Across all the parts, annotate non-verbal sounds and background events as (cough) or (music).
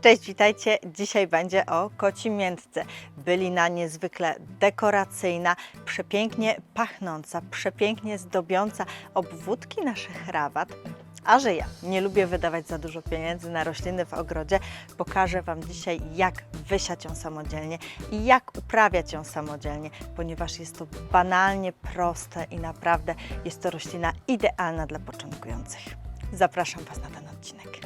Cześć, witajcie. Dzisiaj będzie o kocimiętce. Bylina niezwykle dekoracyjna, przepięknie pachnąca, przepięknie zdobiąca obwódki naszych rabat. A że ja nie lubię wydawać za dużo pieniędzy na rośliny w ogrodzie, pokażę Wam dzisiaj, jak wysiać ją samodzielnie i jak uprawiać ją samodzielnie, ponieważ jest to banalnie proste i naprawdę jest to roślina idealna dla początkujących. Zapraszam Was na ten odcinek.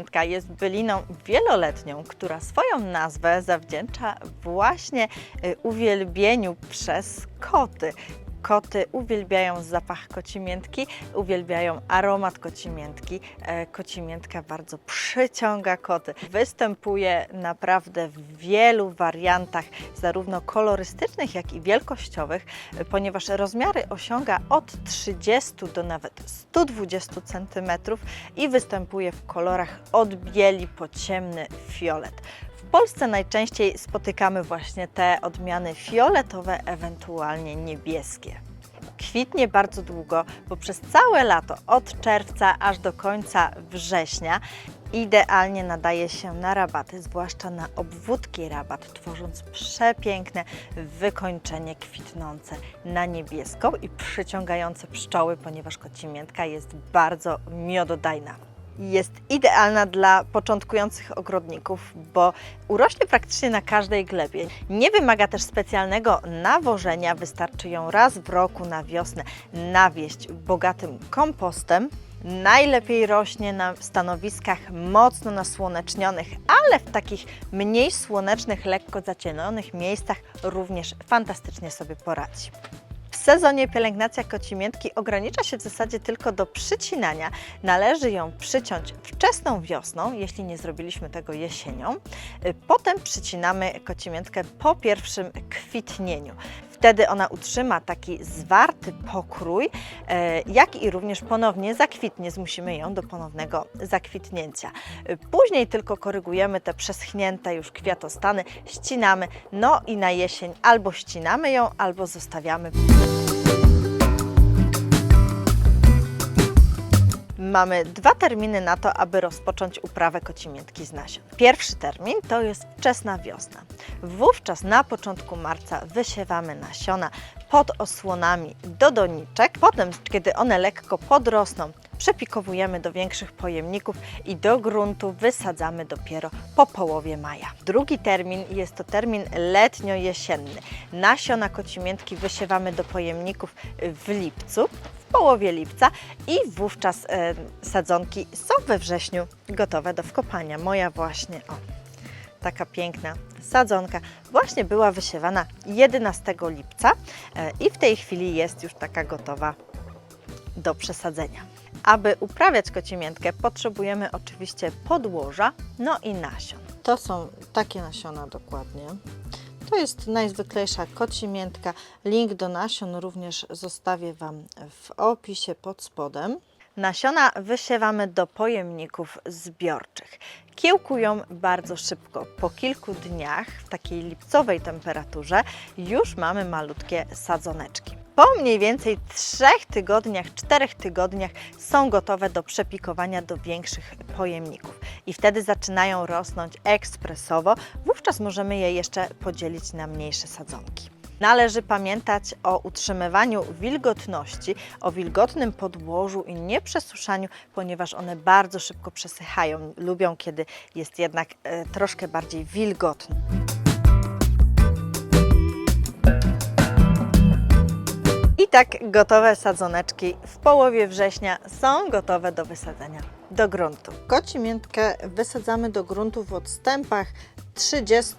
Kocimiętka jest byliną wieloletnią, która swoją nazwę zawdzięcza właśnie y, uwielbieniu przez koty. Koty uwielbiają zapach kocimiętki, uwielbiają aromat kocimiętki. E, Kocimiętka bardzo przyciąga koty. Występuje naprawdę w wielu wariantach, zarówno kolorystycznych, jak i wielkościowych, e, ponieważ rozmiary osiąga od 30 do nawet 120 cm i występuje w kolorach od bieli po ciemny fiolet. Polsce najczęściej spotykamy właśnie te odmiany fioletowe, ewentualnie niebieskie. Kwitnie bardzo długo, bo przez całe lato, od czerwca aż do końca września, idealnie nadaje się na rabaty, zwłaszcza na obwódki rabat, tworząc przepiękne wykończenie kwitnące na niebiesko i przyciągające pszczoły, ponieważ kocimiętka jest bardzo miododajna jest idealna dla początkujących ogrodników, bo urośnie praktycznie na każdej glebie. Nie wymaga też specjalnego nawożenia, wystarczy ją raz w roku na wiosnę nawieść bogatym kompostem. Najlepiej rośnie na stanowiskach mocno nasłonecznionych, ale w takich mniej słonecznych, lekko zacielonych miejscach również fantastycznie sobie poradzi. Sezonie pielęgnacja kocimiętki ogranicza się w zasadzie tylko do przycinania. Należy ją przyciąć wczesną wiosną, jeśli nie zrobiliśmy tego jesienią. Y, Potem przycinamy kocimiętkę po pierwszym kwitnieniu. Wtedy ona utrzyma taki zwarty pokrój, e, jak i również ponownie zakwitnie. Zmusimy ją do ponownego zakwitnięcia. Y, Później tylko korygujemy te przeschnięte już kwiatostany, ścinamy, no i na jesień albo ścinamy ją, albo zostawiamy. Mamy dwa terminy na to, aby rozpocząć uprawę kocimiętki z nasion. Pierwszy termin to jest wczesna wiosna. Wówczas na początku marca wysiewamy nasiona pod osłonami do doniczek. Potem, kiedy one lekko podrosną, przepikowujemy do większych pojemników i do gruntu wysadzamy dopiero po połowie maja. Drugi termin jest to termin letnio-jesienny. Nasiona kocimiętki wysiewamy do pojemników w lipcu, połowie lipca i wówczas e, sadzonki są we wrześniu gotowe do wkopania. Moja właśnie, o, taka piękna sadzonka właśnie była wysiewana 11 lipca e, i w tej chwili jest już taka gotowa do przesadzenia. Aby uprawiać kocimiętkę potrzebujemy oczywiście podłoża, no i nasion. To są takie nasiona dokładnie. To jest najzwyklejsza kocimiętka. Link do nasion również zostawię Wam w opisie pod spodem. Nasiona wysiewamy do pojemników zbiorczych. Kiełkują bardzo szybko. Po kilku dniach w takiej lipcowej temperaturze już mamy malutkie sadzoneczki. Po mniej więcej trzech tygodniach, czterech tygodniach są gotowe do przepikowania do większych pojemników i wtedy zaczynają rosnąć ekspresowo. Wówczas możemy je jeszcze podzielić na mniejsze sadzonki. Należy pamiętać o utrzymywaniu wilgotności, o wilgotnym podłożu i nieprzesuszaniu, ponieważ one bardzo szybko przesychają. Lubią, kiedy jest jednak e, troszkę bardziej wilgotno. Tak gotowe sadzoneczki w połowie września są gotowe do wysadzenia do gruntu. Kocimiętkę wysadzamy do gruntu w odstępach 30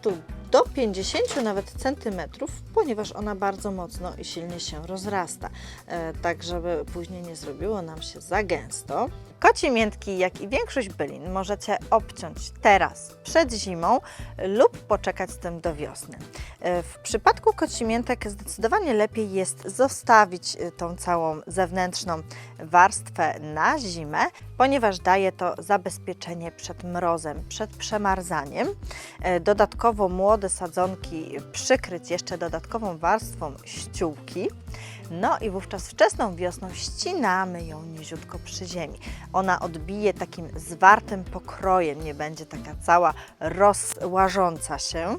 do 50 nawet centymetrów, ponieważ ona bardzo mocno i silnie się rozrasta, e, tak żeby później nie zrobiło nam się za gęsto. Kocimiętki, jak i większość bylin, możecie obciąć teraz, przed zimą lub poczekać z tym do wiosny. E, W przypadku kocimiętek zdecydowanie lepiej jest zostawić e, tą całą zewnętrzną warstwę na zimę, ponieważ daje to zabezpieczenie przed mrozem, przed przemarzaniem. E, Dodatkowo młode sadzonki przykryć jeszcze dodatkową warstwą ściółki. No i wówczas wczesną wiosną ścinamy ją niziutko przy ziemi. Ona odbije takim zwartym pokrojem, nie będzie taka cała rozłażąca się.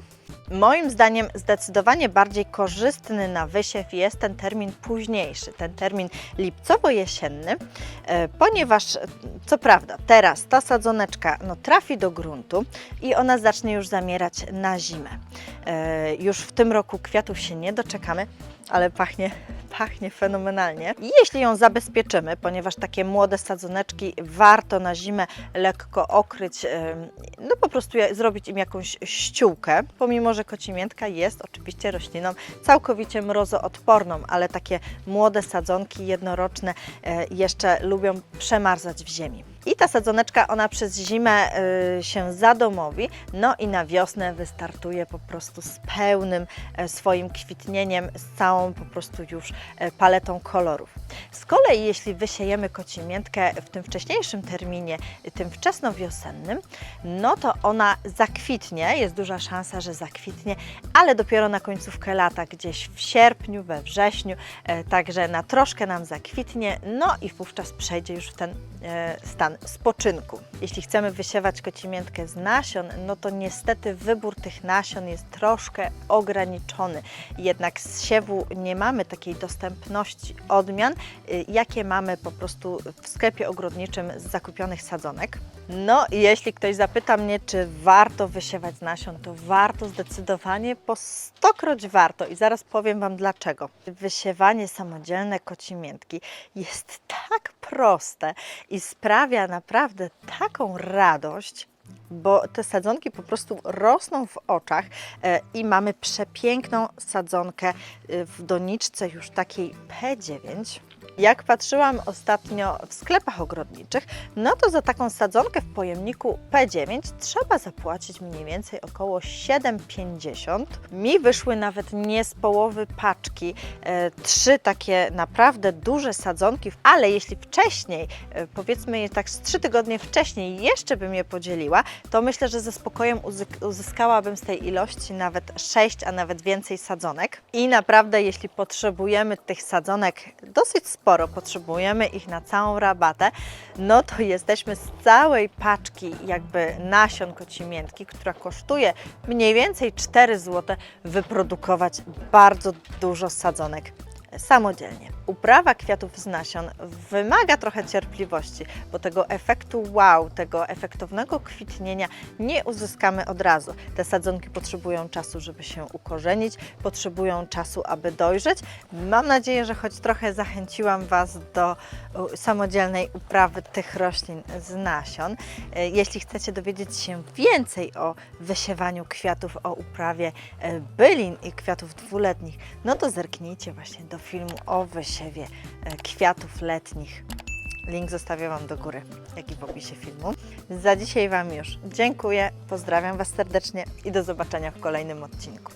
Moim zdaniem zdecydowanie bardziej korzystny na wysiew jest ten termin późniejszy, ten termin lipcowo-jesienny, e, ponieważ e, co prawda teraz ta sadzoneczka no, trafi do gruntu i ona zacznie już zamierać na zimę. E, Już w tym roku kwiatów się nie doczekamy, ale pachnie, (laughs) pachnie fenomenalnie. Jeśli ją zabezpieczymy, ponieważ takie młode sadzoneczki warto na zimę lekko okryć, em, no po prostu zrobić im jakąś ściółkę, pomimo że kocimiętka jest oczywiście rośliną całkowicie mrozoodporną, ale takie młode sadzonki jednoroczne e, jeszcze lubią przemarzać w ziemi. I ta sadzoneczka, ona przez zimę y, się zadomowi, no i na wiosnę wystartuje po prostu z pełnym e, swoim kwitnieniem, z całą po prostu już e, paletą kolorów. Z kolei jeśli wysiejemy kocimiętkę w tym wcześniejszym terminie, tym wczesnowiosennym, no to ona zakwitnie, jest duża szansa, że zakwitnie, ale dopiero na końcówkę lata, gdzieś w sierpniu, we wrześniu, e, także na troszkę nam zakwitnie, no i wówczas przejdzie już w ten e, stan spoczynku. Jeśli chcemy wysiewać kocimiętkę z nasion, no to niestety wybór tych nasion jest troszkę ograniczony. Jednak z siewu nie mamy takiej dostępności odmian, y, jakie mamy po prostu w sklepie ogrodniczym z zakupionych sadzonek. No i jeśli ktoś zapyta mnie, czy warto wysiewać z nasion, to warto zdecydowanie, po stokroć warto i zaraz powiem Wam dlaczego. Wysiewanie samodzielne kocimiętki jest tak proste i sprawia naprawdę taką radość, bo te sadzonki po prostu rosną w oczach e, i mamy przepiękną sadzonkę e, w doniczce już takiej P9. Jak patrzyłam ostatnio w sklepach ogrodniczych, no to za taką sadzonkę w pojemniku P9 trzeba zapłacić mniej więcej około 7,50. Mi wyszły nawet nie z połowy paczki, e, trzy takie naprawdę duże sadzonki, ale jeśli wcześniej, e, powiedzmy je tak z trzy tygodnie wcześniej jeszcze bym je podzieliła, to myślę, że ze spokojem uzy- uzyskałabym z tej ilości nawet 6, a nawet więcej sadzonek. I naprawdę, jeśli potrzebujemy tych sadzonek dosyć sporo, potrzebujemy ich na całą rabatę, no to jesteśmy z całej paczki jakby nasion kocimiętki, która kosztuje mniej więcej 4 zł, wyprodukować bardzo dużo sadzonek samodzielnie. Uprawa kwiatów z nasion wymaga trochę cierpliwości, bo tego efektu wow, tego efektownego kwitnienia nie uzyskamy od razu. Te sadzonki potrzebują czasu, żeby się ukorzenić, potrzebują czasu, aby dojrzeć. Mam nadzieję, że choć trochę zachęciłam Was do samodzielnej uprawy tych roślin z nasion. E, Jeśli chcecie dowiedzieć się więcej o wysiewaniu kwiatów, o uprawie e, bylin i kwiatów dwuletnich, no to zerknijcie właśnie do filmu o wysiewie e, kwiatów letnich. Link zostawię Wam do góry, jak i w opisie filmu. Za dzisiaj Wam już dziękuję, pozdrawiam Was serdecznie i do zobaczenia w kolejnym odcinku.